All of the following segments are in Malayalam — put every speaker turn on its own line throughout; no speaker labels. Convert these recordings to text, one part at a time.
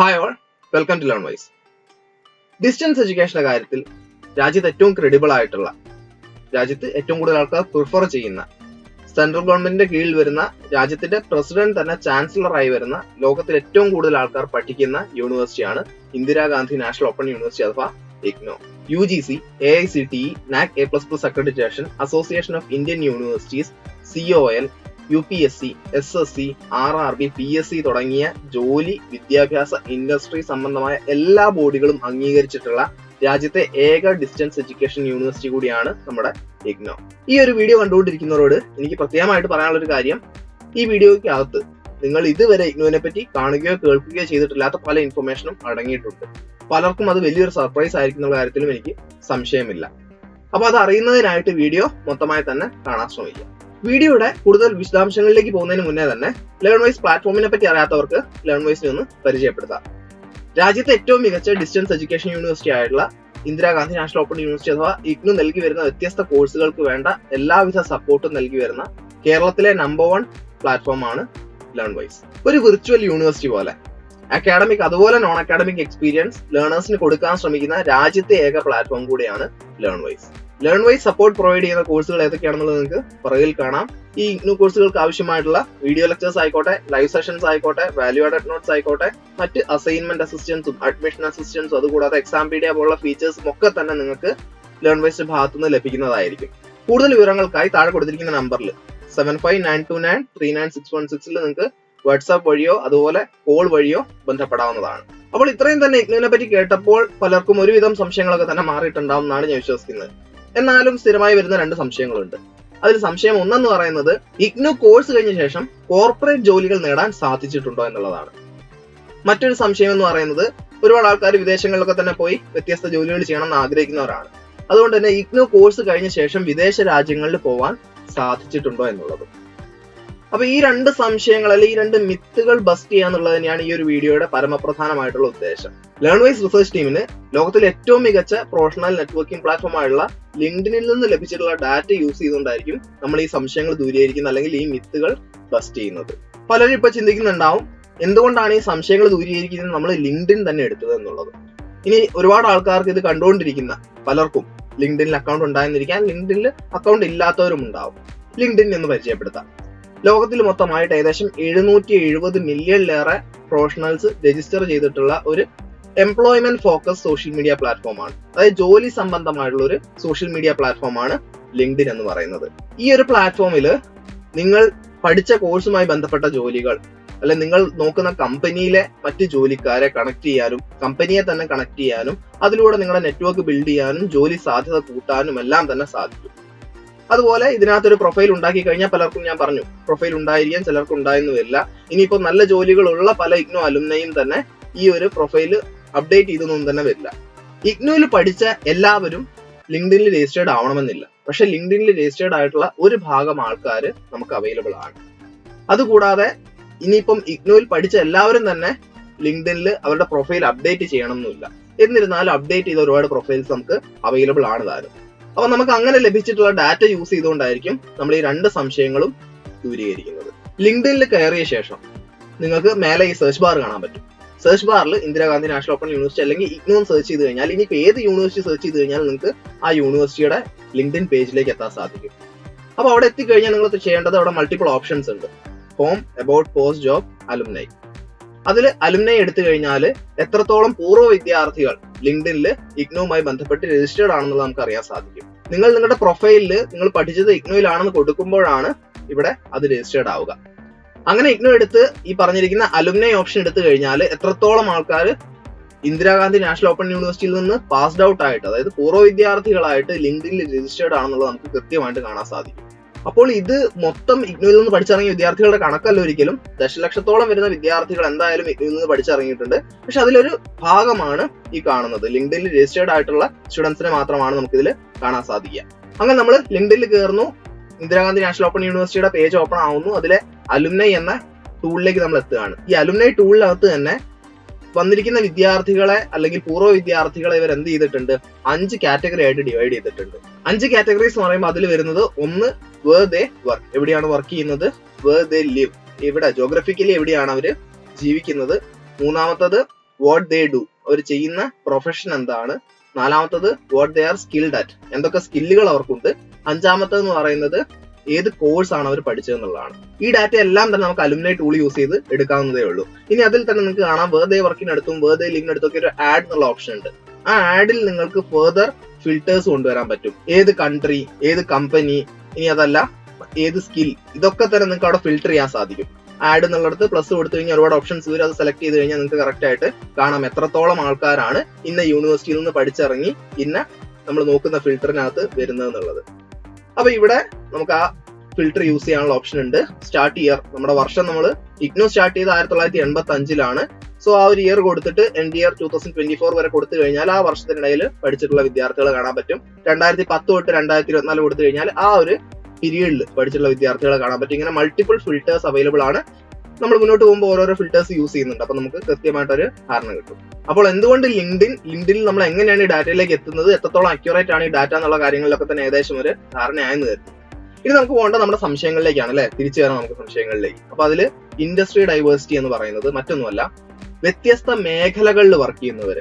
hi all welcome to learn wise distance എഡ്യൂക്കേഷൻ്റെ കാര്യത്തിൽ രാജ്യത്ത് ഏറ്റവും ക്രെഡിബിൾ ആയിട്ടുള്ള രാജ്യത്ത് ഏറ്റവും കൂടുതൽ ആൾക്കാർ പ്രിഫർ ചെയ്യുന്ന സെൻട്രൽ ഗവൺമെന്റിന്റെ കീഴിൽ വരുന്ന രാജ്യത്തിന്റെ പ്രസിഡന്റ് തന്നെ ചാൻസലറായി വരുന്ന ലോകത്തിൽ ഏറ്റവും കൂടുതൽ ആൾക്കാർ പഠിക്കുന്ന യൂണിവേഴ്സിറ്റിയാണ് ഇന്ദിരാഗാന്ധി നാഷണൽ ഓപ്പൺ യൂണിവേഴ്സിറ്റി അഥവാ IGNOU U G C A I C T NAAC A plus plus accreditation association of Indian universities C O L U P S C S S C R R B P S C തുടങ്ങിയ ജോലി വിദ്യാഭ്യാസ ഇൻഡസ്ട്രി സംബന്ധമായ എല്ലാ ബോഡികളും അംഗീകരിച്ചിട്ടുള്ള രാജ്യത്തെ ഏക ഡിസ്റ്റൻസ് എഡ്യൂക്കേഷൻ യൂണിവേഴ്സിറ്റി കൂടിയാണ് നമ്മുടെ ഇഗ്നോ ഈ ഒരു വീഡിയോ കണ്ടുകൊണ്ടിരിക്കുന്നവരോട് എനിക്ക് പ്രത്യേകമായിട്ട് പറയാനുള്ള ഒരു കാര്യം ഈ വീഡിയോയ്ക്കകത്ത് നിങ്ങൾ ഇതുവരെ ഇഗ്നോനെ പറ്റി കാണുകയോ കേൾക്കുകയോ ചെയ്തിട്ടില്ലാത്ത പല ഇൻഫർമേഷനും അടങ്ങിയിട്ടുണ്ട് പലർക്കും അത് വലിയൊരു സർപ്രൈസ് ആയിരിക്കുന്ന കാര്യത്തിലും എനിക്ക് സംശയമില്ല അപ്പൊ അത് അറിയുന്നതിനായിട്ട് വീഡിയോ മൊത്തമായി തന്നെ കാണാൻ ശ്രമിക്കുക വീഡിയോയുടെ കൂടുതൽ വിശദാംശങ്ങളിലേക്ക് പോകുന്നതിന് മുന്നേ തന്നെ ലേൺ വൈസ് പ്ലാറ്റ്ഫോമിനെ പറ്റി അറിയാത്തവർക്ക് ലേൺ വൈസിനെ ഒന്ന് പരിചയപ്പെടുത്താം രാജ്യത്തെ ഏറ്റവും മികച്ച ഡിസ്റ്റൻസ് എഡ്യൂക്കേഷൻ യൂണിവേഴ്സിറ്റി ആയിട്ടുള്ള ഇന്ദിരാഗാന്ധി നാഷണൽ ഓപ്പൺ യൂണിവേഴ്സിറ്റി അഥവാ ഇഗ്നു നൽകി വരുന്ന വ്യത്യസ്ത കോഴ്സുകൾക്ക് വേണ്ട എല്ലാവിധ സപ്പോർട്ടും നൽകി വരുന്ന കേരളത്തിലെ നമ്പർ വൺ പ്ലാറ്റ്ഫോമാണ് ലേൺ വൈസ് ഒരു വിർച്വൽ യൂണിവേഴ്സിറ്റി പോലെ അക്കാഡമിക് അതുപോലെ നോൺ അക്കാഡമിക് എക്സ്പീരിയൻസ് ലേണേഴ്സിന് കൊടുക്കാൻ ശ്രമിക്കുന്ന രാജ്യത്തെ ഏക പ്ലാറ്റ്ഫോം കൂടിയാണ് learn wise learn wise support provide ചെയ്യുന്ന കോഴ്സുകൾ ഏതൊക്കെയാണെന്നുള്ളത് നിങ്ങൾക്ക് പുറകിൽ കാണാം ഈ ഇഗ്നു കോഴ്സുകൾക്ക് ആവശ്യമായിട്ടുള്ള വീഡിയോ ലെക്ചേഴ്സ് ആയിക്കോട്ടെ ലൈവ് സെഷൻസ് ആയിക്കോട്ടെ വാല്യൂ ആഡഡ് നോട്ട്സ് ആയിക്കോട്ടെ മറ്റ് അസൈൻമെന്റ് അസിസ്റ്റൻസും അഡ്മിഷൻ അസിസ്റ്റൻസും അതുകൂടാതെ എക്സാം പീഡിയ പോലുള്ള ഫീച്ചേഴ്സും ഒക്കെ തന്നെ നിങ്ങൾക്ക് ലേൺ വൈസ് ഭാഗത്തുനിന്ന് ലഭിക്കുന്നതായിരിക്കും കൂടുതൽ വിവരങ്ങൾക്കായി താഴെ കൊടുത്തിരിക്കുന്ന നമ്പറിൽ seven five nine two nine three nine six one സിക്സിൽ നിങ്ങൾക്ക് വാട്സാപ്പ് വഴിയോ അതുപോലെ കോൾ വഴിയോ ബന്ധപ്പെടാവുന്നതാണ് അപ്പോൾ ഇത്രയും തന്നെ ഇഗ്നുവിനെ പറ്റി കേട്ടപ്പോൾ പലർക്കും ഒരുവിധം സംശയങ്ങളൊക്കെ തന്നെ മാറിയിട്ടുണ്ടാവും എന്നാണ് ഞാൻ വിശ്വസിക്കുന്നത് എന്നാലും സ്ഥിരമായി വരുന്ന രണ്ട് സംശയങ്ങളുണ്ട് അതിൽ സംശയം ഒന്നെന്ന് പറയുന്നത് ഇഗ്നു കോഴ്സ് കഴിഞ്ഞ ശേഷം കോർപ്പറേറ്റ് ജോലികൾ നേടാൻ സാധിച്ചിട്ടുണ്ടോ എന്നുള്ളതാണ് മറ്റൊരു സംശയം എന്ന് പറയുന്നത് ഒരുപാട് ആൾക്കാർ വിദേശങ്ങളിലൊക്കെ തന്നെ പോയി വ്യത്യസ്ത ജോലികൾ ചെയ്യണം എന്ന് ആഗ്രഹിക്കുന്നവരാണ് അതുകൊണ്ട് തന്നെ ഇഗ്നു കോഴ്സ് കഴിഞ്ഞ ശേഷം വിദേശ രാജ്യങ്ങളിൽ പോവാൻ സാധിച്ചിട്ടുണ്ടോ എന്നുള്ളതും അപ്പൊ ഈ രണ്ട് സംശയങ്ങൾ അല്ലെങ്കിൽ ഈ രണ്ട് മിത്തുകൾ ബസ്റ്റ് ചെയ്യുക എന്നുള്ളത് തന്നെയാണ് ഈ ഒരു വീഡിയോയുടെ പരമപ്രധാനമായിട്ടുള്ള ഉദ്ദേശം ലേൺ വൈസ് റിസർച്ച് ടീമിന് ലോകത്തിലെ ഏറ്റവും മികച്ച പ്രൊഫഷണൽ നെറ്റ്വർക്കിംഗ് പ്ലാറ്റ്ഫോം ആയുള്ള ലിങ്ക്ഡിനിൽ നിന്ന് ലഭിച്ചിട്ടുള്ള ഡാറ്റ യൂസ് ചെയ്തുകൊണ്ടായിരിക്കും നമ്മൾ ഈ സംശയങ്ങൾ ദൂരീകരിക്കുന്നത് അല്ലെങ്കിൽ ഈ മിത്തുകൾ ബസ്റ്റ് ചെയ്യുന്നത് പലരും ഇപ്പൊ ചിന്തിക്കുന്നുണ്ടാവും എന്തുകൊണ്ടാണ് ഈ സംശയങ്ങൾ ദൂരീകരിക്കുന്നത് നമ്മൾ ലിങ്ക്ഡിൻ തന്നെ എടുത്തത് എന്നുള്ളത് ഇനി ഒരുപാട് ആൾക്കാർക്ക് ഇത് കണ്ടുകൊണ്ടിരിക്കുന്ന പലർക്കും ലിങ്ക്ഡിനിൽ അക്കൗണ്ട് ഉണ്ടായിരുന്നിരിക്കാൻ ലിങ്ക്ഡിനിൽ അക്കൗണ്ട് ഇല്ലാത്തവരും ഉണ്ടാവും ലിങ്ക്ഡിൻ എന്ന് പരിചയപ്പെടുത്താം ലോകത്തിൽ മൊത്തമായിട്ട് ഏകദേശം എഴുന്നൂറ്റി എഴുപത് മില്യണിലേറെ പ്രൊഫഷണൽസ് രജിസ്റ്റർ ചെയ്തിട്ടുള്ള ഒരു എംപ്ലോയ്മെന്റ് ഫോക്കസ് സോഷ്യൽ മീഡിയ പ്ലാറ്റ്ഫോമാണ് അതായത് ജോലി സംബന്ധമായിട്ടുള്ള ഒരു സോഷ്യൽ മീഡിയ പ്ലാറ്റ്ഫോമാണ് ലിങ്ക്ഡിൻ എന്ന് പറയുന്നത് ഈ ഒരു പ്ലാറ്റ്ഫോമിൽ നിങ്ങൾ പഠിച്ച കോഴ്സുമായി ബന്ധപ്പെട്ട ജോലികൾ അല്ലെ നിങ്ങൾ നോക്കുന്ന കമ്പനിയിലെ മറ്റ് ജോലിക്കാരെ കണക്ട് ചെയ്യാനും കമ്പനിയെ തന്നെ കണക്ട് ചെയ്യാനും അതിലൂടെ നിങ്ങളുടെ നെറ്റ്വർക്ക് ബിൽഡ് ചെയ്യാനും ജോലി സാധ്യത കൂട്ടാനും എല്ലാം തന്നെ സാധിക്കും അതുപോലെ ഇതിനകത്തൊരു പ്രൊഫൈൽ ഉണ്ടാക്കി കഴിഞ്ഞാൽ പലർക്കും ഞാൻ പറഞ്ഞു പ്രൊഫൈൽ ഉണ്ടായിരിക്കാൻ ചിലർക്ക് ഉണ്ടായെന്ന് വരില്ല ഇനിയിപ്പോൾ നല്ല ജോലികളുള്ള പല ഇഗ്നോ അലുമിനയും തന്നെ ഈ ഒരു പ്രൊഫൈൽ അപ്ഡേറ്റ് ചെയ്തൊന്നും തന്നെ വരില്ല ഇഗ്നോയിൽ പഠിച്ച എല്ലാവരും ലിങ്ക്ഡിനിൽ രജിസ്റ്റേർഡ് ആവണമെന്നില്ല പക്ഷെ ലിങ്ക്ഡിനിൽ രജിസ്റ്റേർഡ് ആയിട്ടുള്ള ഒരു ഭാഗം ആൾക്കാർ നമുക്ക് അവൈലബിൾ ആണ് അതുകൂടാതെ ഇനിയിപ്പം ഇഗ്നോയിൽ പഠിച്ച എല്ലാവരും തന്നെ ലിങ്ക്ഡിനിൽ അവരുടെ പ്രൊഫൈൽ അപ്ഡേറ്റ് ചെയ്യണമെന്നില്ല എന്നിരുന്നാലും അപ്ഡേറ്റ് ചെയ്ത ഒരുപാട് പ്രൊഫൈൽസ് നമുക്ക് അവൈലബിൾ ആണ് താരം അപ്പൊ നമുക്ക് അങ്ങനെ ലഭിച്ചിട്ടുള്ള ഡാറ്റ യൂസ് ചെയ്തുകൊണ്ടായിരിക്കും നമ്മൾ ഈ രണ്ട് സംശയങ്ങളും ദൂരീകരിക്കുന്നത് ലിങ്ക്ഡിനിൽ കയറിയ ശേഷം നിങ്ങൾക്ക് മേലെ ഈ സെർച്ച് ബാർ കാണാൻ പറ്റും സെർച്ച് ബാറിൽ ഇന്ദിരാഗാന്ധി നാഷണൽ ഓപ്പൺ യൂണിവേഴ്സിറ്റി അല്ലെങ്കിൽ ഇഗ്നോൺ സെർച്ച് ചെയ്ത് കഴിഞ്ഞാൽ ഇനി ഇപ്പോൾ ഏത് യൂണിവേഴ്സിറ്റി സെർച്ച് ചെയ്ത് കഴിഞ്ഞാൽ നിങ്ങൾക്ക് ആ യൂണിവേഴ്സിറ്റിയുടെ ലിങ്ക്ഡിൻ പേജിലേക്ക് എത്താൻ സാധിക്കും അപ്പോൾ അവിടെ എത്തിക്കഴിഞ്ഞാൽ നിങ്ങൾ ചെയ്യേണ്ടത് അവിടെ മൾട്ടിപ്പിൾ ഓപ്ഷൻസ് ഉണ്ട് home about post job alumni അതിൽ അലുമിനൈ എടുത്തു കഴിഞ്ഞാൽ എത്രത്തോളം പൂർവ്വ വിദ്യാർത്ഥികൾ ലിങ്ക്ഡിനിൽ ഇഗ്നോയുമായി ബന്ധപ്പെട്ട് രജിസ്റ്റേർഡ് ആണെന്നുള്ളത് നമുക്ക് അറിയാൻ സാധിക്കും നിങ്ങൾ നിങ്ങളുടെ പ്രൊഫൈലിൽ നിങ്ങൾ പഠിച്ചത് ഇഗ്നോയിലാണെന്ന് കൊടുക്കുമ്പോഴാണ് ഇവിടെ അത് രജിസ്റ്റേർഡ് ആവുക അങ്ങനെ ഇഗ്നോ എടുത്ത് ഈ പറഞ്ഞിരിക്കുന്ന അലുമിനൈ ഓപ്ഷൻ എടുത്തു കഴിഞ്ഞാൽ എത്രത്തോളം ആൾക്കാർ ഇന്ദിരാഗാന്ധി നാഷണൽ ഓപ്പൺ യൂണിവേഴ്സിറ്റിയിൽ നിന്ന് പാസ്ഡ് ഔട്ട് ആയിട്ട് അതായത് പൂർവ്വ വിദ്യാർത്ഥികളായിട്ട് ലിങ്ക്ഡിനിൽ രജിസ്റ്റേർഡ് ആണെന്നുള്ളത് നമുക്ക് കൃത്യമായിട്ട് കാണാൻ സാധിക്കും അപ്പോൾ ഇത് മൊത്തം ഇഗ്നോയിൽ നിന്ന് പഠിച്ചിറങ്ങിയ വിദ്യാർത്ഥികളുടെ കണക്കല്ല ഒരിക്കലും ദശലക്ഷത്തോളം വരുന്ന വിദ്യാർത്ഥികൾ എന്തായാലും ഇഗ്നോയിൽ നിന്ന് പഠിച്ചിറങ്ങിയിട്ടുണ്ട് പക്ഷെ അതിലൊരു ഭാഗമാണ് ഈ കാണുന്നത് ലിങ്ക്ഡിൽ രജിസ്റ്റേർഡ് ആയിട്ടുള്ള സ്റ്റുഡൻസിനെ മാത്രമാണ് ഇതിൽ കാണാൻ സാധിക്കുക അങ്ങനെ നമ്മൾ ലിങ്ക്ഡിൽ കയറുന്നു ഇന്ദിരാഗാന്ധി നാഷണൽ ഓപ്പൺ യൂണിവേഴ്സിറ്റിയുടെ പേജ് ഓപ്പൺ ആവുന്നു അതിലെ അലുമിനൈ എന്ന ടൂളിലേക്ക് നമ്മൾ എത്തുകയാണ് ഈ അലുമിനൈ ടൂളിനകത്ത് തന്നെ വന്നിരിക്കുന്ന വിദ്യാർത്ഥികളെ അല്ലെങ്കിൽ പൂർവ്വ വിദ്യാർത്ഥികളെ ഇവർ എന്ത് ചെയ്തിട്ടുണ്ട് അഞ്ച് കാറ്റഗറി ആയിട്ട് ഡിവൈഡ് ചെയ്തിട്ടുണ്ട് അഞ്ച് കാറ്റഗറീസ് എന്ന് പറയുമ്പോൾ അതിൽ വരുന്നത് ഒന്ന് വേർ ദേ വർക്ക് എവിടെയാണ് വർക്ക് ചെയ്യുന്നത് വേർ ദേ ലിവ് ഇവിടെ ജോഗ്രഫിക്കലി എവിടെയാണ് അവർ ജീവിക്കുന്നത് മൂന്നാമത്തത് വാട്ട് ദേ ഡു അവർ ചെയ്യുന്ന പ്രൊഫഷൻ എന്താണ് നാലാമത്തത് what they are skilled at എന്തൊക്കെ സ്കില്ലുകൾ അവർക്കുണ്ട് അഞ്ചാമത്തത് എന്ന് പറയുന്നത് ഏത് കോഴ്സ് ആണ് അവർ പഠിച്ചതെന്നുള്ളതാണ് ഈ ഡാറ്റ എല്ലാം തന്നെ നമുക്ക് അലുമിനായി ടൂൾ യൂസ് ചെയ്ത് എടുക്കാവുന്നതേ ഉള്ളൂ ഇനി അതിൽ തന്നെ നിങ്ങൾക്ക് കാണാം വെറുതെ വർക്കിനടുത്തും വെറുതെ ലിങ്കിനടുത്തൊക്കെ ഒരു ആഡ് എന്നുള്ള ഓപ്ഷൻ ഉണ്ട് ആ ആഡിൽ നിങ്ങൾക്ക് ഫെർദർ ഫിൽറ്റേഴ്സ് കൊണ്ടുവരാൻ പറ്റും ഏത് കൺട്രി ഏത് കമ്പനി ഇനി അതല്ല ഏത് സ്കിൽ ഇതൊക്കെ തന്നെ നിങ്ങൾക്ക് അവിടെ ഫിൽറ്റർ ചെയ്യാൻ സാധിക്കും ആഡ് എന്നുള്ളിടത്ത് പ്ലസ് കൊടുത്തു കഴിഞ്ഞാൽ ഒരുപാട് ഓപ്ഷൻസ് വരും അത് സെലക്ട് ചെയ്ത് കഴിഞ്ഞാൽ നിങ്ങൾക്ക് കറക്റ്റ് ആയിട്ട് കാണാം എത്രത്തോളം ആൾക്കാരാണ് ഇന്ന യൂണിവേഴ്സിറ്റിയിൽ നിന്ന് പഠിച്ചിറങ്ങി ഇന്ന നമ്മൾ നോക്കുന്ന ഫിൽറ്ററിനകത്ത് വരുന്നത് എന്നുള്ളത് അപ്പൊ ഇവിടെ നമുക്ക് ആ ഫിൽട്ടർ യൂസ് ചെയ്യാനുള്ള ഓപ്ഷൻ ഉണ്ട് സ്റ്റാർട്ട് ഇയർ നമ്മുടെ വർഷം നമ്മൾ ഇഗ്നോ സ്റ്റാർട്ട് ചെയ്ത് ആയിരത്തി തൊള്ളായിരത്തി എൺപത്തി അഞ്ചിലാണ് സോ ആ ഒരു ഇയർ കൊടുത്തിട്ട് end year two thousand twenty four വരെ കൊടുത്തു കഴിഞ്ഞാൽ ആ വർഷത്തിനിടയിൽ പഠിച്ചിട്ടുള്ള വിദ്യാർത്ഥികളെ കാണാൻ പറ്റും രണ്ടായിരത്തി പത്ത് തൊട്ട് രണ്ടായിരത്തി ഇരുപത്തിനാല് കൊടുത്തു കഴിഞ്ഞാൽ ആ ഒരു പീരീഡിൽ പഠിച്ചിട്ടുള്ള വിദ്യാർത്ഥികളെ കാണാൻ പറ്റും ഇങ്ങനെ മൾട്ടിപ്പിൾ ഫിൽറ്റേഴ്സ് അവൈലബിൾ ആണ് നമ്മൾ മുന്നോട്ട് പോകുമ്പോൾ ഓരോരോ ഫിൽറ്റേഴ്സ് യൂസ് ചെയ്യുന്നുണ്ട് അപ്പോൾ നമുക്ക് കൃത്യമായിട്ടൊരു ധാരണ കിട്ടും അപ്പോൾ എന്തുകൊണ്ട് ലിങ്ക്ഡിൻ ലിങ്ക്ഡിനിൽ നമ്മൾ എങ്ങനെയാണ് ഈ ഡാറ്റയിലേക്ക് എത്തുന്നത് എത്രത്തോളം അക്യുറേറ്റ് ആണ് ഈ ഡാറ്റ എന്നുള്ള കാര്യങ്ങളിലൊക്കെ തന്നെ ഏകദേശം ഒരു ധാരണയായെന്ന് കരുതുന്നു ഇനി നമുക്ക് പോകേണ്ട നമ്മുടെ സംശയങ്ങളിലേക്കാണ് അല്ലെ തിരിച്ചു വരാം നമുക്ക് സംശയങ്ങളിലേക്ക് അപ്പൊ അതിൽ ഇൻഡസ്ട്രി ഡൈവേഴ്സിറ്റി എന്ന് പറയുന്നത് മറ്റൊന്നുമല്ല വ്യത്യസ്ത മേഖലകളിൽ വർക്ക് ചെയ്യുന്നവർ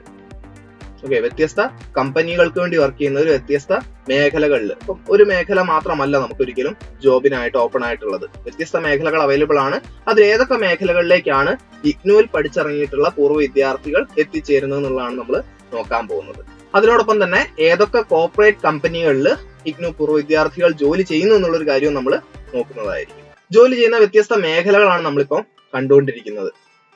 ഓക്കെ വ്യത്യസ്ത കമ്പനികൾക്ക് വേണ്ടി വർക്ക് ഒരു വ്യത്യസ്ത മേഖലകളിൽ ഇപ്പം ഒരു മേഖല മാത്രമല്ല നമുക്ക് ഒരിക്കലും ജോബിനായിട്ട് ഓപ്പൺ ആയിട്ടുള്ളത് വ്യത്യസ്ത മേഖലകൾ അവൈലബിൾ ആണ് അതിൽ ഏതൊക്കെ മേഖലകളിലേക്കാണ് ഇഗ്നുവിൽ പഠിച്ചിറങ്ങിയിട്ടുള്ള പൂർവ്വ വിദ്യാർത്ഥികൾ എത്തിച്ചേരുന്നത് എന്നുള്ളതാണ് നമ്മൾ നോക്കാൻ പോകുന്നത് അതിനോടൊപ്പം തന്നെ ഏതൊക്കെ കോർപ്പറേറ്റ് കമ്പനികളിൽ ഇഗ്നു പൂർവ്വ വിദ്യാർത്ഥികൾ ജോലി ചെയ്യുന്നു എന്നുള്ളൊരു കാര്യവും നമ്മൾ നോക്കുന്നതായിരിക്കും ജോലി ചെയ്യുന്ന വ്യത്യസ്ത മേഖലകളാണ് നമ്മളിപ്പം കണ്ടുകൊണ്ടിരിക്കുന്നത്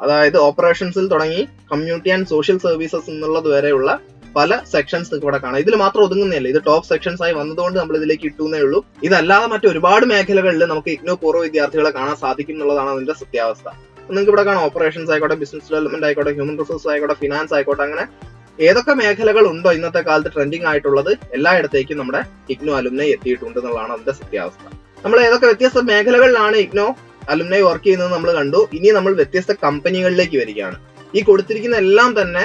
അതായത് ഓപ്പറേഷൻസിൽ തുടങ്ങി കമ്മ്യൂണിറ്റി ആൻഡ് സോഷ്യൽ സർവീസസ് എന്നുള്ളത് വരെയുള്ള പല സെക്ഷൻസ് നിങ്ങൾക്ക് ഇവിടെ കാണാം ഇതിൽ മാത്രം ഒതുങ്ങുന്നില്ല ഇത് ടോപ്പ് സെക്ഷൻസ് ആയി വന്നതുകൊണ്ട് നമ്മൾ ഇതിലേക്ക് ഇട്ടുന്നേ ഉള്ളൂ ഇതല്ലാതെ മറ്റു ഒരുപാട് മേഖലകളിൽ നമുക്ക് ഇഗ്നോ പൂർവ്വ വിദ്യാർത്ഥികളെ കാണാൻ സാധിക്കും എന്നുള്ളതാണ് അതിന്റെ സത്യാവസ്ഥ നിങ്ങൾക്ക് ഇവിടെ കാണാം ഓപ്പറേഷൻസ് ആയിക്കോട്ടെ ബിസിനസ് ഡെവലപ്മെന്റ് ആയിക്കോട്ടെ ഹ്യൂമൻ റിസോഴ്സ് ആയിക്കോട്ടെ ഫിനാൻസ് ആയിക്കോട്ടെ അങ്ങനെ ഏതൊക്കെ മേഖലകൾ ഉണ്ടോ ഇന്നത്തെ കാലത്ത് ട്രെൻഡിങ് ആയിട്ടുള്ളത് എല്ലായിടത്തേക്കും നമ്മുടെ ഇഗ്നോ അലുമിനെ എത്തിയിട്ടുണ്ട് എന്നുള്ളതാണ് അതിന്റെ സത്യാവസ്ഥ നമ്മൾ ഏതൊക്കെ വ്യത്യസ്ത മേഖലകളിലാണ് ഇഗ്നോ അലുമിനായി വർക്ക് ചെയ്യുന്നത് നമ്മൾ കണ്ടു ഇനി നമ്മൾ വ്യത്യസ്ത കമ്പനികളിലേക്ക് വരികയാണ് ഈ കൊടുത്തിരിക്കുന്ന എല്ലാം തന്നെ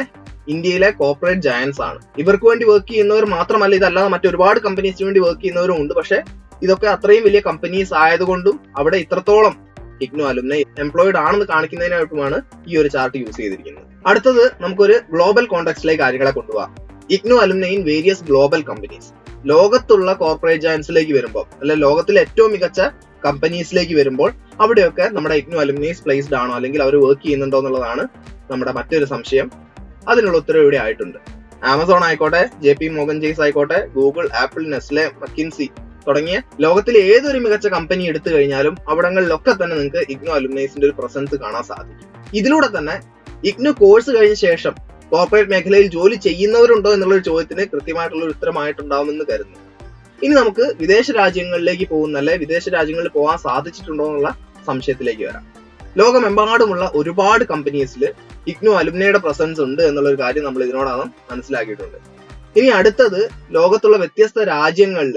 ഇന്ത്യയിലെ കോർപ്പറേറ്റ് ജയൻസ് ആണ് ഇവർക്ക് വേണ്ടി വർക്ക് ചെയ്യുന്നവർ മാത്രമല്ല ഇതല്ലാതെ മറ്റൊരുപാട് കമ്പനീസിന് വേണ്ടി വർക്ക് ചെയ്യുന്നവരും ഉണ്ട് പക്ഷേ ഇതൊക്കെ അത്രയും വലിയ കമ്പനീസ് ആയതുകൊണ്ടും അവിടെ ഇത്രത്തോളം ഇഗ്നോ അലുമിനെ എംപ്ലോയിഡ് ആണെന്ന് കാണിക്കുന്നതിനായിട്ടുമാണ് ഈ ഒരു ചാർട്ട് യൂസ് ചെയ്തിരിക്കുന്നത് അടുത്തത് നമുക്കൊരു ഗ്ലോബൽ കോണ്ടാക്ട്സിലേക്ക് കാര്യങ്ങളെ കൊണ്ടുപോകാം IGNOU alumni in various global companies ലോകത്തുള്ള കോർപ്പറേറ്റ് ജയൻസിലേക്ക് വരുമ്പോൾ അല്ലെ ലോകത്തിലെ ഏറ്റവും മികച്ച കമ്പനീസിലേക്ക് വരുമ്പോൾ അവിടെയൊക്കെ നമ്മുടെ ഇഗ്നു അലുമിനീസ് പ്ലേസ്ഡ് ആണോ അല്ലെങ്കിൽ അവർ വർക്ക് ചെയ്യുന്നുണ്ടോ എന്നുള്ളതാണ് നമ്മുടെ മറ്റൊരു സംശയം അതിനുള്ള ഉത്തരവ് ഇവിടെ ആയിട്ടുണ്ട് ആമസോൺ ആയിക്കോട്ടെ ജെ പി മോഹൻ ജെയ്സ് ആയിക്കോട്ടെ ഗൂഗിൾ ആപ്പിൾ നെസ്ലെ മക്കിൻസി തുടങ്ങിയ ലോകത്തിലെ ഏതൊരു മികച്ച കമ്പനി എടുത്തു കഴിഞ്ഞാലും അവിടങ്ങളിലൊക്കെ തന്നെ നിങ്ങൾക്ക് ഇഗ്നു അലുമിനീസിന്റെ ഒരു പ്രസൻസ് കാണാൻ സാധിക്കും ഇതിലൂടെ തന്നെ ഇഗ്നു കോഴ്സ് കഴിഞ്ഞ ശേഷം കോർപ്പറേറ്റ് മേഖലയിൽ ജോലി ചെയ്യുന്നവരുണ്ടോ എന്നുള്ള ചോദ്യത്തിന് കൃത്യമായിട്ടുള്ള ഒരു ഉത്തരമായിട്ടുണ്ടാവുമെന്ന് കരുതുന്നു ഇനി നമുക്ക് വിദേശ രാജ്യങ്ങളിലേക്ക് പോകുന്ന അല്ലെ വിദേശ രാജ്യങ്ങളിൽ പോകാൻ സാധിച്ചിട്ടുണ്ടോ എന്നുള്ള സംശയത്തിലേക്ക് വരാം ലോകമെമ്പാടുമുള്ള ഒരുപാട് കമ്പനീസിൽ ഇഗ്നു അലുമിനയുടെ പ്രസൻസ് ഉണ്ട് എന്നുള്ളൊരു കാര്യം നമ്മൾ ഇതിനോടകം മനസ്സിലാക്കിയിട്ടുണ്ട് ഇനി അടുത്തത് ലോകത്തുള്ള വ്യത്യസ്ത രാജ്യങ്ങളിൽ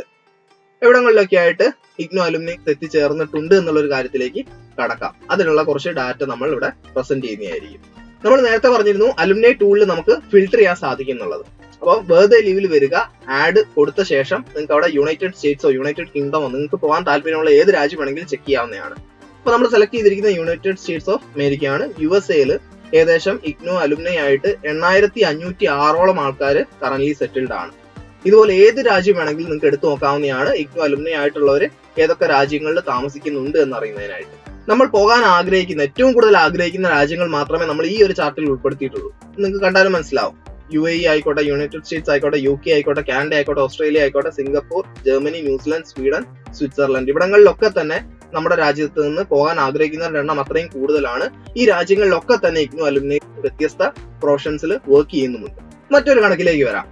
എവിടങ്ങളിലൊക്കെ ആയിട്ട് ഇഗ്നോ അലുമിനി എത്തിച്ചേർന്നിട്ടുണ്ട് എന്നുള്ള ഒരു കാര്യത്തിലേക്ക് കടക്കാം അതിനുള്ള കുറച്ച് ഡാറ്റ നമ്മൾ ഇവിടെ പ്രസന്റ് ചെയ്യുന്നതായിരിക്കും നമ്മൾ നേരത്തെ പറഞ്ഞിരുന്നു അലുമിനൈ ടൂളിൽ നമുക്ക് ഫിൽട്ടർ ചെയ്യാൻ സാധിക്കും എന്നുള്ളത് അപ്പം വെറുതെ ലീവിൽ വരിക ആഡ് കൊടുത്ത ശേഷം നിങ്ങൾക്ക് അവിടെ യുണൈറ്റഡ് സ്റ്റേറ്റ്സോ യുണൈറ്റഡ് കിങ്ഡമോ നിങ്ങൾക്ക് പോകാൻ താല്പര്യമുള്ള ഏത് രാജ്യം വേണമെങ്കിലും ചെക്ക് ചെയ്യാവുന്നതാണ് അപ്പോൾ നമ്മൾ സെലക്ട് ചെയ്തിരിക്കുന്ന യുണൈറ്റഡ് സ്റ്റേറ്റ്സ് ഓഫ് അമേരിക്കയാണ് യു എസ് എയിൽ ഏകദേശം ഇഗ്നോ അലുമിനി ആയിട്ട് എണ്ണായിരത്തി അഞ്ഞൂറ്റി ആറോളം ആൾക്കാർ കറന്റ് സെറ്റിൽഡ് ആണ് ഇതുപോലെ ഏത് രാജ്യം വേണമെങ്കിലും നിങ്ങൾക്ക് എടുത്തു നോക്കാവുന്നതാണ് ഇഗ്നോ അലുമിനി ആയിട്ടുള്ളവർ ഏതൊക്കെ രാജ്യങ്ങളിൽ താമസിക്കുന്നുണ്ട് എന്നറിയുന്നതിനായിട്ട് നമ്മൾ പോകാൻ ആഗ്രഹിക്കുന്ന ഏറ്റവും കൂടുതൽ ആഗ്രഹിക്കുന്ന രാജ്യങ്ങൾ മാത്രമേ നമ്മൾ ഈ ഒരു ചാർട്ടിൽ ഉൾപ്പെടുത്തിയിട്ടുള്ളൂ നിങ്ങൾക്ക് കണ്ടാലും മനസ്സിലാവും യു എ e ആയിക്കോട്ടെ യുണൈറ്റഡ് സ്റ്റേറ്റ്സ് ആയിക്കോട്ടെ യു കെ ആയിക്കോട്ടെ കാനഡ ആയിക്കോട്ടെ ഓസ്ട്രേലിയ ആയിക്കോട്ടെ Singapore Germany New Zealand Sweden Switzerland ഇവിടങ്ങളിലൊക്കെ തന്നെ നമ്മുടെ രാജ്യത്ത് നിന്ന് പോകാൻ ആഗ്രഹിക്കുന്നവരുടെ എണ്ണം അത്രയും കൂടുതലാണ് ഈ രാജ്യങ്ങളിലൊക്കെ തന്നെ ഇന്നും അലുമിനി വ്യത്യസ്ത പ്രൊഫഷൻസിൽ വർക്ക് ചെയ്യുന്നുമുണ്ട് മറ്റൊരു കണക്കിലേക്ക് വരാം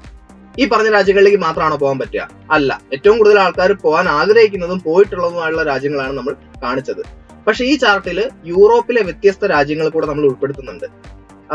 ഈ പറഞ്ഞ രാജ്യങ്ങളിലേക്ക് മാത്രമാണോ പോകാൻ പറ്റുക അല്ല ഏറ്റവും കൂടുതൽ ആൾക്കാർ പോകാൻ ആഗ്രഹിക്കുന്നതും പോയിട്ടുള്ളതുമായുള്ള രാജ്യങ്ങളാണ് നമ്മൾ കാണിച്ചത് പക്ഷെ ഈ ചാർട്ടിൽ യൂറോപ്പിലെ വ്യത്യസ്ത രാജ്യങ്ങൾ കൂടെ നമ്മൾ ഉൾപ്പെടുത്തുന്നുണ്ട്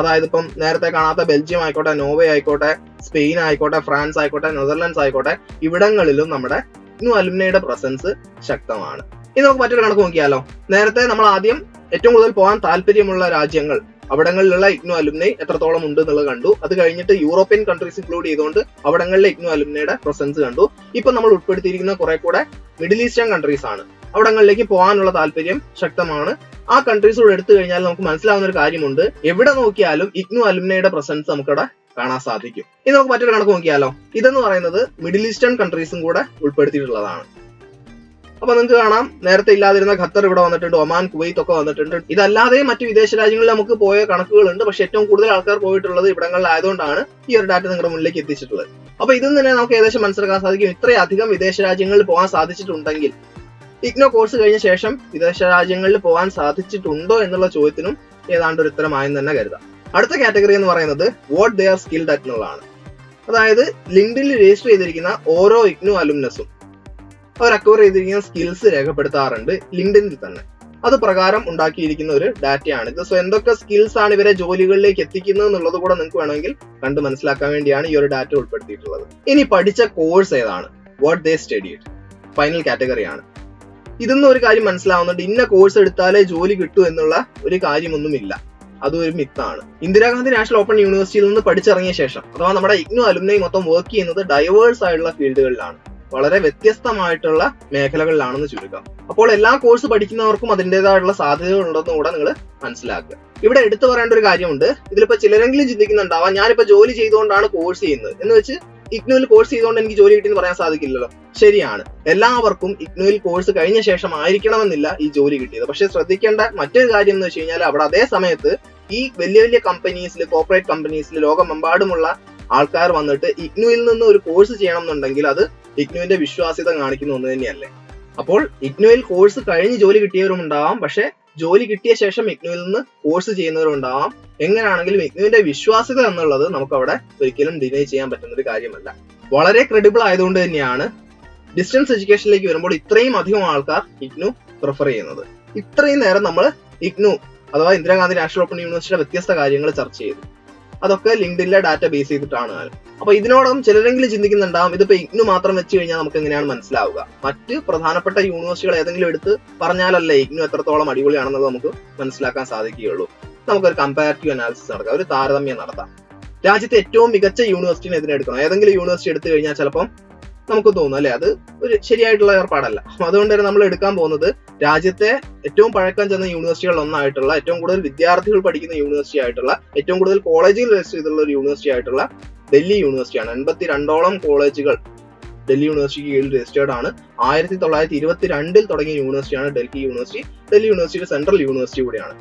അതായത് ഇപ്പം നേരത്തെ കാണാത്ത ബെൽജിയം ആയിക്കോട്ടെ നോവേ ആയിക്കോട്ടെ സ്പെയിൻ ആയിക്കോട്ടെ ഫ്രാൻസ് ആയിക്കോട്ടെ നെതർലൻഡ്സ് ആയിക്കോട്ടെ ഇവിടങ്ങളിലും നമ്മുടെ ഇന്നും അലുമിനയുടെ പ്രസൻസ് ശക്തമാണ് ഇനി നമുക്ക് മറ്റൊരു കണക്ക് നോക്കിയാലോ നേരത്തെ നമ്മൾ ആദ്യം ഏറ്റവും കൂടുതൽ പോകാൻ താല്പര്യമുള്ള രാജ്യങ്ങൾ അവിടങ്ങളിലുള്ള ഇഗ്നോ അലുമിനെ എത്രത്തോളം ഉണ്ട് എന്നുള്ളത് കണ്ടു അത് കഴിഞ്ഞിട്ട് യൂറോപ്യൻ കൺട്രീസ് ഇൻക്ലൂഡ് ചെയ്തുകൊണ്ട് അവിടങ്ങളിലെ ഇഗ്നോ അലുമിനയുടെ പ്രസൻസ് കണ്ടു ഇപ്പൊ നമ്മൾ ഉൾപ്പെടുത്തിയിരിക്കുന്ന കുറെ കൂടെ മിഡിൽ ഈസ്റ്റേൺ കൺട്രീസ് ആണ് അവിടങ്ങളിലേക്ക് പോകാനുള്ള താല്പര്യം ശക്തമാണ് ആ കൺട്രീസോട് എടുത്തു കഴിഞ്ഞാൽ നമുക്ക് മനസ്സിലാവുന്ന ഒരു കാര്യമുണ്ട് എവിടെ നോക്കിയാലും ഇഗ്നു അലുമിനയുടെ പ്രസൻസ് നമുക്കിവിടെ കാണാൻ സാധിക്കും ഇനി നമുക്ക് മറ്റൊരു കണക്ക് നോക്കിയാലോ ഇതെന്ന് പറയുന്നത് മിഡിൽ ഈസ്റ്റേൺ കൺട്രീസും കൂടെ ഉൾപ്പെടുത്തിയിട്ടുള്ളതാണ് അപ്പൊ നിങ്ങൾക്ക് കാണാം നേരത്തെ ഇല്ലാതിരുന്ന ഖത്തർ ഇവിടെ വന്നിട്ടുണ്ട് ഒമാൻ കുവൈത്ത് ഒക്കെ വന്നിട്ടുണ്ട് ഇതല്ലാതെ മറ്റു വിദേശ രാജ്യങ്ങളിൽ നമുക്ക് പോയ കണക്കുകളുണ്ട് പക്ഷെ ഏറ്റവും കൂടുതൽ ആൾക്കാർ പോയിട്ടുള്ളത് ഇവിടങ്ങളിലായതുകൊണ്ടാണ് ഈ ഒരു ഡാറ്റ നിങ്ങളുടെ മുന്നിലേക്ക് എത്തിച്ചിട്ടുള്ളത് അപ്പൊ ഇതിൽ നിന്ന് തന്നെ നമുക്ക് ഏകദേശം മനസ്സിലാക്കാൻ സാധിക്കും ഇത്രയധികം വിദേശ രാജ്യങ്ങളിൽ പോകാൻ സാധിച്ചിട്ടുണ്ടെങ്കിൽ ഇഗ്നോ കോഴ്സ് കഴിഞ്ഞ ശേഷം വിദേശ രാജ്യങ്ങളിൽ പോകാൻ സാധിച്ചിട്ടുണ്ടോ എന്നുള്ള ചോദ്യത്തിനും ഏതാണ്ട് ഒരു ഉത്തരമായെന്ന് തന്നെ കരുതാം അടുത്ത കാറ്റഗറി എന്ന് പറയുന്നത് what they are skilled at എന്നുള്ളതാണ് അതായത് ലിങ്ക്ഡിൽ രജിസ്റ്റർ ചെയ്തിരിക്കുന്ന ഓരോ ഇഗ്നോ അലുമിനസും അവർ അക്വർ ചെയ്തിരിക്കുന്ന സ്കിൽസ് രേഖപ്പെടുത്താറുണ്ട് ലിങ്ക്ഡിനിൽ തന്നെ അത് പ്രകാരം ഉണ്ടാക്കിയിരിക്കുന്ന ഒരു ഡാറ്റയാണ് ഇത് സോ എന്തൊക്കെ സ്കിൽസ് ആണ് ഇവരെ ജോലികളിലേക്ക് എത്തിക്കുന്നത് എന്നുള്ളത് കൂടെ നിങ്ങൾക്ക് വേണമെങ്കിൽ കണ്ട് മനസ്സിലാക്കാൻ വേണ്ടിയാണ് ഈ ഒരു ഡാറ്റ ഉൾപ്പെടുത്തിയിട്ടുള്ളത് ഇനി പഠിച്ച കോഴ്സ് ഏതാണ് വാട്ട് ദേ സ്റ്റഡിഡ് ഫൈനൽ കാറ്റഗറിയാണ് ഇതൊന്നും ഒരു കാര്യം മനസ്സിലാവുന്നുണ്ട് ഇന്ന കോഴ്സ് എടുത്താലേ ജോലി കിട്ടൂ എന്നുള്ള ഒരു കാര്യമൊന്നുമില്ല അതും ഒരു മിത്താണ് ഇന്ദിരാഗാന്ധി നാഷണൽ ഓപ്പൺ യൂണിവേഴ്സിറ്റിയിൽ നിന്ന് പഠിച്ചിറങ്ങിയ ശേഷം അഥവാ നമ്മുടെ ഇഗ്നോ അലുമിനെ മൊത്തം വർക്ക് ചെയ്യുന്നത് ഡൈവേഴ്സ് ആയിട്ടുള്ള ഫീൽഡുകളിലാണ് വളരെ വ്യത്യസ്തമായിട്ടുള്ള മേഖലകളിലാണെന്ന് ചുരുക്കം അപ്പോൾ എല്ലാ കോഴ്സ് പഠിക്കുന്നവർക്കും അതിൻ്റെതായിട്ടുള്ള സാധ്യതകളുണ്ടെന്ന് കൂടെ നിങ്ങൾ മനസ്സിലാക്കുക ഇവിടെ എടുത്തു പറയേണ്ട ഒരു കാര്യമുണ്ട് ഇതിലിപ്പോ ചിലരെങ്കിലും ചിന്തിക്കുന്നുണ്ടാവാം ഞാനിപ്പോ ജോലി ചെയ്തുകൊണ്ടാണ് കോഴ്സ് ചെയ്യുന്നത് എന്ന് വെച്ച് ഇഗ്നോയിൽ കോഴ്സ് ചെയ്തുകൊണ്ട് എനിക്ക് ജോലി കിട്ടിയെന്ന് പറയാൻ സാധിക്കില്ലല്ലോ ശരിയാണ് എല്ലാവർക്കും ഇഗ്നോയിൽ കോഴ്സ് കഴിഞ്ഞ ശേഷം ആയിരിക്കണമെന്നില്ല ഈ ജോലി കിട്ടിയത് പക്ഷെ ശ്രദ്ധിക്കേണ്ട മറ്റൊരു കാര്യം എന്ന് വെച്ച് കഴിഞ്ഞാൽ അവിടെ അതേ സമയത്ത് ഈ വലിയ വലിയ കമ്പനീസിൽ കോർപ്പറേറ്റ് കമ്പനീസിൽ ലോകമെമ്പാടുമുള്ള ആൾക്കാർ വന്നിട്ട് ഇഗ്നുവിൽ നിന്ന് ഒരു കോഴ്സ് ചെയ്യണം എന്നുണ്ടെങ്കിൽ അത് ഇഗ്നുവിന്റെ വിശ്വാസ്യത കാണിക്കുന്ന ഒന്ന് തന്നെയല്ലേ അപ്പോൾ ഇഗ്നുവിൽ കോഴ്സ് കഴിഞ്ഞ് ജോലി കിട്ടിയവരും ഉണ്ടാവാം പക്ഷെ ജോലി കിട്ടിയ ശേഷം ഇഗ്നുവിൽ നിന്ന് കോഴ്സ് ചെയ്യുന്നവരുണ്ടാവാം എങ്ങനെയാണെങ്കിലും ഇഗ്നുവിന്റെ വിശ്വാസ്യത എന്നുള്ളത് നമുക്ക് അവിടെ ഒരിക്കലും ഡിനൈ ചെയ്യാൻ പറ്റുന്ന ഒരു കാര്യമല്ല വളരെ ക്രെഡിബിൾ ആയതുകൊണ്ട് തന്നെയാണ് ഡിസ്റ്റൻസ് എഡ്യൂക്കേഷനിലേക്ക് വരുമ്പോൾ ഇത്രയും അധികം ആൾക്കാർ ഇഗ്നു പ്രിഫർ ചെയ്യുന്നത് ഇത്രയും നേരം നമ്മൾ ഇഗ്നു അഥവാ ഇന്ദിരാഗാന്ധി നാഷണൽ ഓപ്പൺ യൂണിവേഴ്സിറ്റിയുടെ വ്യത്യസ്ത കാര്യങ്ങൾ ചർച്ച ചെയ്തു അതൊക്കെ ലിങ്ക്ഡിന്റെ ഡാറ്റ ബേസ് ചെയ്തിട്ടാണ് അപ്പൊ ഇതിനോടകം ചിലരെങ്കിലും ചിന്തിക്കുന്നുണ്ടാവും ഇതിപ്പോ ഇഗ്നു മാത്രം വെച്ച് കഴിഞ്ഞാൽ നമുക്ക് എങ്ങനെയാണ് മനസ്സിലാവുക മറ്റ് പ്രധാനപ്പെട്ട യൂണിവേഴ്സിറ്റികൾ ഏതെങ്കിലും എടുത്ത് പറഞ്ഞാലല്ലേ ഇഗ്നു എത്രത്തോളം അടിപൊളിയാണെന്നത് നമുക്ക് മനസ്സിലാക്കാൻ സാധിക്കുകയുള്ളൂ നമുക്കൊരു കമ്പാരിറ്റീവ് അനാലിസിസ് നടക്കാം ഒരു താരതമ്യം നടത്താം രാജ്യത്തെ ഏറ്റവും മികച്ച യൂണിവേഴ്സിറ്റിനെ ഇതിനെടുക്കണം ഏതെങ്കിലും യൂണിവേഴ്സിറ്റി എടുത്തു കഴിഞ്ഞാൽ ചിലപ്പം നമുക്ക് തോന്നും അല്ലെ അത് ഒരു ശരിയായിട്ടുള്ള ഏർപ്പാടല്ല അതുകൊണ്ട് തന്നെ നമ്മൾ എടുക്കാൻ പോകുന്നത് രാജ്യത്തെ ഏറ്റവും പഴക്കം ചെന്ന യൂണിവേഴ്സിറ്റികളിൽ ഒന്നായിട്ടുള്ള ഏറ്റവും കൂടുതൽ വിദ്യാർത്ഥികൾ പഠിക്കുന്ന യൂണിവേഴ്സിറ്റി ആയിട്ടുള്ള ഏറ്റവും കൂടുതൽ കോളേജിൽ രജിസ്റ്റർ ചെയ്തിട്ടുള്ള ഒരു യൂണിവേഴ്സിറ്റി ആയിട്ടുള്ള ഡൽഹി യൂണിവേഴ്സിറ്റിയാണ് എൺപത്തി രണ്ടോളം കോളേജുകൾ ഡൽഹി യൂണിവേഴ്സിറ്റിക്ക് കീഴിൽ രജിസ്റ്റേർഡ് ആണ് ആയിരത്തി തൊള്ളായിരത്തി ഇരുപത്തി രണ്ടിൽ തുടങ്ങിയ യൂണിവേഴ്സിറ്റിയാണ് ഡൽഹി യൂണിവേഴ്സിറ്റി ഡൽഹി യൂണിവേഴ്സിറ്റിയുടെ സെൻട്രൽ യൂണിവേഴ്സിറ്റി കൂടിയാണ്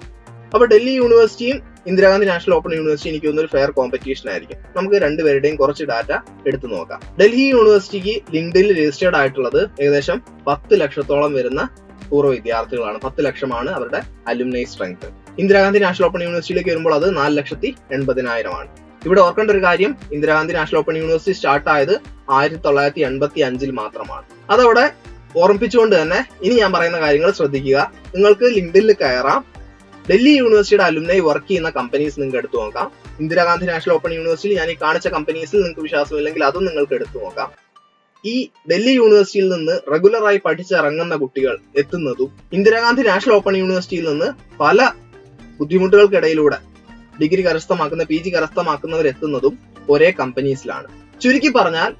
അപ്പൊ ഡൽഹി യൂണിവേഴ്സിറ്റിയും ഇന്ദിരാഗാന്ധി നാഷണൽ ഓപ്പൺ യൂണിവേഴ്സിറ്റി എനിക്ക് തോന്നുന്ന ഒരു ഫെയർ കോമ്പറ്റീഷൻ ആയിരിക്കും നമുക്ക് രണ്ടുപേരുടെയും കുറച്ച് ഡാറ്റ എടുത്തു നോക്കാം ഡൽഹി യൂണിവേഴ്സിറ്റിക്ക് ലിങ്ക്ഡിൽ രജിസ്റ്റേർഡ് ആയിട്ടുള്ളത് ഏകദേശം പത്ത് ലക്ഷത്തോളം വരുന്ന പൂർവ്വ വിദ്യാർത്ഥികളാണ് പത്ത് ലക്ഷമാണ് അവരുടെ alumni strength Indira Gandhi national open യൂണിവേഴ്സിറ്റിയിലേക്ക് വരുമ്പോൾ അത് നാല് ലക്ഷത്തി എൺപതിനായിരമാണ് ഇവിടെ ഓർക്കേണ്ട ഒരു കാര്യം Indira Gandhi national open university start ആയത് ആയിരത്തി തൊള്ളായിരത്തി എൺപത്തി അഞ്ചിൽ മാത്രമാണ് അതവിടെ ഓർമ്മിപ്പിച്ചുകൊണ്ട് തന്നെ ഇനി ഞാൻ പറയുന്ന കാര്യങ്ങൾ ശ്രദ്ധിക്കുക നിങ്ങൾക്ക് ലിങ്ക്ഡിനിൽ കയറാം ഡൽഹി യൂണിവേഴ്സിറ്റിയുടെ അലുമിനായി വർക്ക് ചെയ്യുന്ന കമ്പനീസ് നിങ്ങൾക്ക് എടുത്തു നോക്കാം ഇന്ദിരാഗാന്ധി നാഷണൽ ഓപ്പൺ യൂണിവേഴ്സിറ്റിയിൽ ഞാൻ ഈ കാണിച്ച കമ്പനീസിൽ നിങ്ങൾക്ക് വിശ്വാസമില്ലെങ്കിൽ അതും നിങ്ങൾക്ക് എടുത്തു നോക്കാം ഈ ഡൽഹി യൂണിവേഴ്സിറ്റിയിൽ നിന്ന് റെഗുലറായി പഠിച്ചിറങ്ങുന്ന കുട്ടികൾ എത്തുന്നതും ഇന്ദിരാഗാന്ധി നാഷണൽ ഓപ്പൺ യൂണിവേഴ്സിറ്റിയിൽ നിന്ന് പല ബുദ്ധിമുട്ടുകൾക്കിടയിലൂടെ ഡിഗ്രി കരസ്ഥമാക്കുന്ന പി ജി എത്തുന്നതും ഒരേ കമ്പനീസിലാണ് ചുരുക്കി പറഞ്ഞാൽ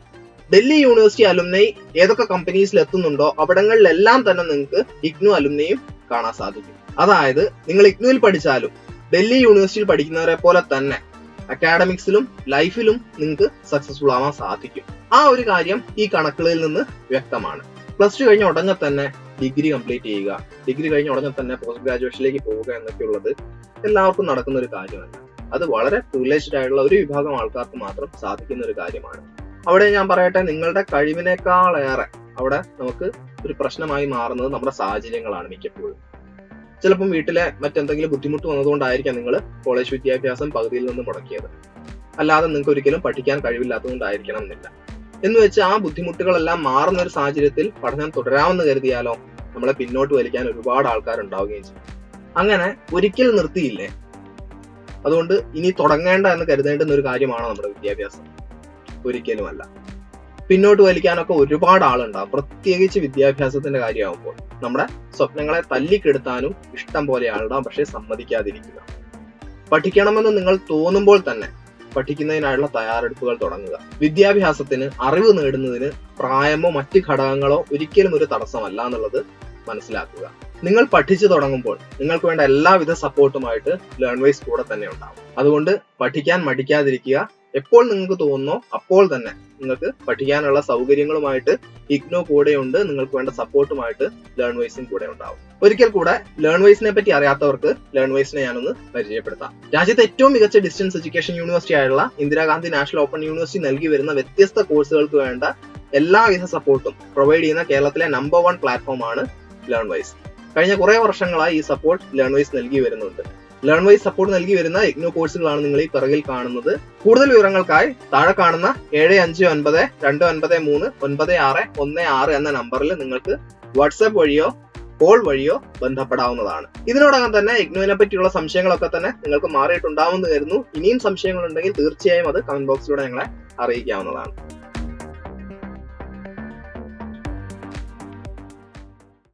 ഡൽഹി യൂണിവേഴ്സിറ്റി അലുമിനൈ ഏതൊക്കെ കമ്പനീസിൽ എത്തുന്നുണ്ടോ അവിടങ്ങളിലെല്ലാം തന്നെ നിങ്ങൾക്ക് ഇഗ്നു അലുമിനയും കാണാൻ സാധിക്കും അതായത് നിങ്ങൾ ഇഗ്നുവിൽ പഠിച്ചാലും ഡൽഹി യൂണിവേഴ്സിറ്റിയിൽ പഠിക്കുന്നവരെ പോലെ തന്നെ അക്കാഡമിക്സിലും ലൈഫിലും നിങ്ങൾക്ക് സക്സസ്ഫുൾ ആവാൻ സാധിക്കും ആ ഒരു കാര്യം ഈ കണക്കുകളിൽ നിന്ന് വ്യക്തമാണ് പ്ലസ് ടു കഴിഞ്ഞ ഉടനെ തന്നെ ഡിഗ്രി കംപ്ലീറ്റ് ചെയ്യുക ഡിഗ്രി കഴിഞ്ഞ ഉടനെ തന്നെ പോസ്റ്റ് ഗ്രാജുവേഷനിലേക്ക് പോവുക എന്നൊക്കെയുള്ളത് എല്ലാവർക്കും നടക്കുന്ന ഒരു കാര്യമല്ല അത് വളരെ പ്രിവിലേജ്ഡ് ആയിട്ടുള്ള ഒരു വിഭാഗം ആൾക്കാർക്ക് മാത്രം സാധിക്കുന്ന ഒരു കാര്യമാണ് അവിടെ ഞാൻ പറയട്ടെ നിങ്ങളുടെ കഴിവിനേക്കാളേറെ അവിടെ നമുക്ക് ഒരു പ്രശ്നമായി മാറുന്നത് നമ്മുടെ സാഹചര്യങ്ങളാണ് മിക്കപ്പോഴും ചിലപ്പം വീട്ടിലെ മറ്റെന്തെങ്കിലും ബുദ്ധിമുട്ട് വന്നതുകൊണ്ടായിരിക്കാം നിങ്ങൾ കോളേജ് വിദ്യാഭ്യാസം പകുതിയിൽ നിന്ന് മുടക്കിയത് അല്ലാതെ നിങ്ങൾക്ക് ഒരിക്കലും പഠിക്കാൻ കഴിവില്ലാത്തതുകൊണ്ടായിരിക്കണം എന്നില്ല എന്ന് വെച്ച് ആ ബുദ്ധിമുട്ടുകളെല്ലാം മാറുന്ന ഒരു സാഹചര്യത്തിൽ പഠനം തുടരാമെന്ന് കരുതിയാലോ നമ്മളെ പിന്നോട്ട് വലിക്കാൻ ഒരുപാട് ആൾക്കാർ ഉണ്ടാവുകയും ചെയ്യും അങ്ങനെ ഒരിക്കൽ നിർത്തിയില്ലേ അതുകൊണ്ട് ഇനി തുടങ്ങേണ്ട എന്ന് കരുതേണ്ടുന്ന ഒരു കാര്യമാണ് നമ്മുടെ വിദ്യാഭ്യാസം ഒരിക്കലുമല്ല പിന്നോട്ട് വലിക്കാനൊക്കെ ഒരുപാട് ആളുണ്ടാവും പ്രത്യേകിച്ച് വിദ്യാഭ്യാസത്തിന്റെ കാര്യമാകുമ്പോൾ നമ്മുടെ സ്വപ്നങ്ങളെ തല്ലിക്കെടുത്താനും ഇഷ്ടം പോലെ ആളുണ്ടാവും പക്ഷെ സമ്മതിക്കാതിരിക്കുക പഠിക്കണമെന്ന് നിങ്ങൾ തോന്നുമ്പോൾ തന്നെ പഠിക്കുന്നതിനായുള്ള തയ്യാറെടുപ്പുകൾ തുടങ്ങുക വിദ്യാഭ്യാസത്തിന് അറിവ് നേടുന്നതിന് പ്രായമോ മറ്റ് ഘടകങ്ങളോ ഒരിക്കലും ഒരു തടസ്സമല്ല എന്നുള്ളത് മനസ്സിലാക്കുക നിങ്ങൾ പഠിച്ചു തുടങ്ങുമ്പോൾ നിങ്ങൾക്ക് വേണ്ട എല്ലാവിധ സപ്പോർട്ടുമായിട്ട് ലേൺ വൈസ് കൂടെ തന്നെ ഉണ്ടാവും അതുകൊണ്ട് പഠിക്കാൻ മടിക്കാതിരിക്കുക എപ്പോൾ നിങ്ങൾക്ക് തോന്നുന്നോ അപ്പോൾ തന്നെ നിങ്ങൾക്ക് പഠിക്കാനുള്ള സൗകര്യങ്ങളുമായിട്ട് ഇഗ്നോ കൂടെയുണ്ട് നിങ്ങൾക്ക് വേണ്ട സപ്പോർട്ടുമായിട്ട് ലേൺ വൈസും കൂടെ ഉണ്ടാവും ഒരിക്കൽ കൂടെ ലേൺ വൈസിനെ പറ്റി അറിയാത്തവർക്ക് ലേൺ വൈസിനെ ഞാനൊന്ന് പരിചയപ്പെടുത്താം രാജ്യത്തെ ഏറ്റവും മികച്ച ഡിസ്റ്റൻസ് എഡ്യൂക്കേഷൻ യൂണിവേഴ്സിറ്റി ആയുള്ള ഇന്ദിരാഗാന്ധി നാഷണൽ ഓപ്പൺ യൂണിവേഴ്സിറ്റി നൽകി വരുന്ന വ്യത്യസ്ത കോഴ്സുകൾക്ക് വേണ്ട എല്ലാവിധ സപ്പോർട്ടും പ്രൊവൈഡ് ചെയ്യുന്ന കേരളത്തിലെ നമ്പർ വൺ പ്ലാറ്റ്ഫോമാണ് ലേൺ വൈസ് കഴിഞ്ഞ കുറേ വർഷങ്ങളായി ഈ സപ്പോർട്ട് ലേൺ വൈസ് നൽകി വരുന്നുണ്ട് ലേൺ വൈസ് സപ്പോർട്ട് നൽകി വരുന്ന ഇഗ്നോ കോഴ്സുകളാണ് നിങ്ങൾ ഈ പിറകിൽ കാണുന്നത് കൂടുതൽ വിവരങ്ങൾക്കായി താഴെ കാണുന്ന ഏഴ് അഞ്ച് ഒൻപത് രണ്ട് ഒൻപത് മൂന്ന് ഒൻപത് ആറ് ഒന്ന് ആറ് എന്ന നമ്പറിൽ നിങ്ങൾക്ക് വാട്സാപ്പ് വഴിയോ കോൾ വഴിയോ ബന്ധപ്പെടാവുന്നതാണ് ഇതിനോടകം തന്നെ ഇഗ്നോയിനെ പറ്റിയുള്ള സംശയങ്ങളൊക്കെ തന്നെ നിങ്ങൾക്ക് മാറിയിട്ടുണ്ടാവുമെന്ന് കരുതുന്നു ഇനിയും സംശയങ്ങളുണ്ടെങ്കിൽ തീർച്ചയായും അത് കമന്റ് ബോക്സിലൂടെ ഞങ്ങളെ അറിയിക്കാവുന്നതാണ്